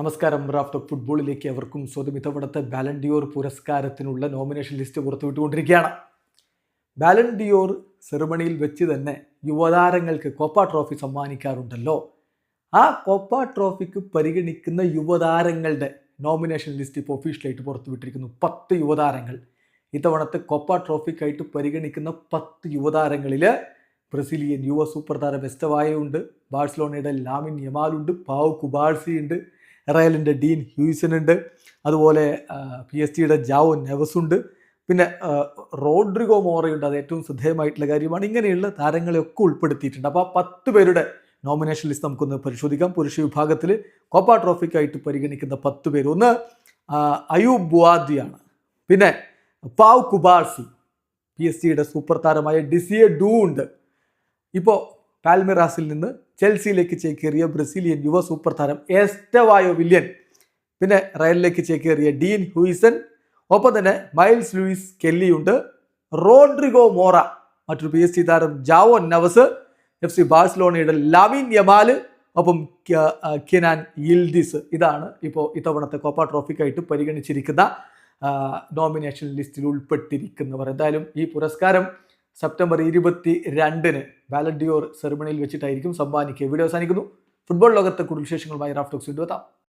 നമസ്കാരം. റാഫ്റ്റ് ഫുട്ബോളിലേക്ക് അവർക്കും സ്വന്തം ബാലൻഡിയോർ പുരസ്കാരത്തിനുള്ള നോമിനേഷൻ ലിസ്റ്റ് പുറത്തുവിട്ടുകൊണ്ടിരിക്കുകയാണ്. ബാലൻഡിയോർ സെറിമണിയിൽ വെച്ച് തന്നെ യുവതാരങ്ങൾക്ക് കോപ്പ ട്രോഫി സമ്മാനിക്കാറുണ്ടല്ലോ. ആ കോപ്പ ട്രോഫിക്ക് പരിഗണിക്കുന്ന യുവതാരങ്ങളുടെ നോമിനേഷൻ ലിസ്റ്റ് ഇപ്പോൾ ഒഫീഷ്യലായിട്ട് പുറത്തുവിട്ടിരിക്കുന്നു. പത്ത് യുവതാരങ്ങൾ. ഇത്തവണത്തെ കോപ്പ ട്രോഫിക്കായിട്ട് പരിഗണിക്കുന്ന പത്ത് യുവതാരങ്ങളിൽ ബ്രസീലിയൻ യുവ സൂപ്പർ താരം എസ്റ്റവായുണ്ട് ബാഴ്സലോണയുടെ ലാമിൻ യമാലുണ്ട് പാവ് കുബാഴ്സി ഉണ്ട് റയലിന്റെ ഡീൻ ഹ്യൂസൺ ഉണ്ട് അതുപോലെ പി എസ് ജിയുടെ ജാവോ നെവസ് ഉണ്ട് പിന്നെ റോഡ്രിഗോ മോറയുണ്ട്. അത് ഏറ്റവും ശ്രദ്ധേയമായിട്ടുള്ള കാര്യമാണ്. ഇങ്ങനെയുള്ള താരങ്ങളെയൊക്കെ ഉൾപ്പെടുത്തിയിട്ടുണ്ട്. അപ്പോൾ ആ പത്ത് പേരുടെ നോമിനേഷൻ ലിസ്റ്റ് നമുക്കൊന്ന് പരിശോധിക്കാം. പുരുഷ വിഭാഗത്തിൽ കോപ്പ ട്രോഫിക്കായിട്ട് പരിഗണിക്കുന്ന പത്ത് പേര്. ഒന്ന് അയൂബ് ബുവാദിയാണ്. പിന്നെ പാവ് കുബാർസി പി എസ് സിയുടെ സൂപ്പർ താരമായ ഡിസിയെ ഡൂ ഉണ്ട് ഇപ്പോൾ പാൽമിറാസിൽ നിന്ന് ചെൽസിയിലേക്ക് ചേക്കേറിയ ബ്രസീലിയൻ യുവ സൂപ്പർ താരം എസ്റ്റവായോ വില്യൻ പിന്നെ റയലിലേക്ക് ചേക്കേറിയ ഡീൻ ഹൂയിസൺ ഒപ്പം തന്നെ മൈൽസ് ലൂയിസ് കെല്ലിയുണ്ട് റോഡ്രിഗോ മോറ മറ്റൊരു പി എസ് സി താരം ജാവോ നവസ് എഫ് സി ബാഴ്സലോണയുടെ ലാവിൻ യമാൽ ഒപ്പം കിനാൻ യിൽഡിസ്. ഇതാണ് ഇപ്പോൾ ഇത്തവണത്തെ കോപ്പ ട്രോഫിക്കായിട്ട് പരിഗണിച്ചിരിക്കുന്ന നോമിനേഷൻ ലിസ്റ്റിൽ ഉൾപ്പെട്ടിരിക്കുന്നവർ. എന്തായാലും ഈ പുരസ്കാരം സെപ്റ്റംബർ ഇരുപത്തി രണ്ടിന് വാലന്റിയോർ സെറിമണിയിൽ വെച്ചിട്ടായിരിക്കും സമ്മാനിക്കുക വീഡിയോ അവസാനിക്കുന്നു. ഫുട്ബോൾ ലോകത്തെ കൂടുതൽ വിശേഷങ്ങളുമായി റാഫ്റ്റോക്സ് വീണ്ടും എത്താം.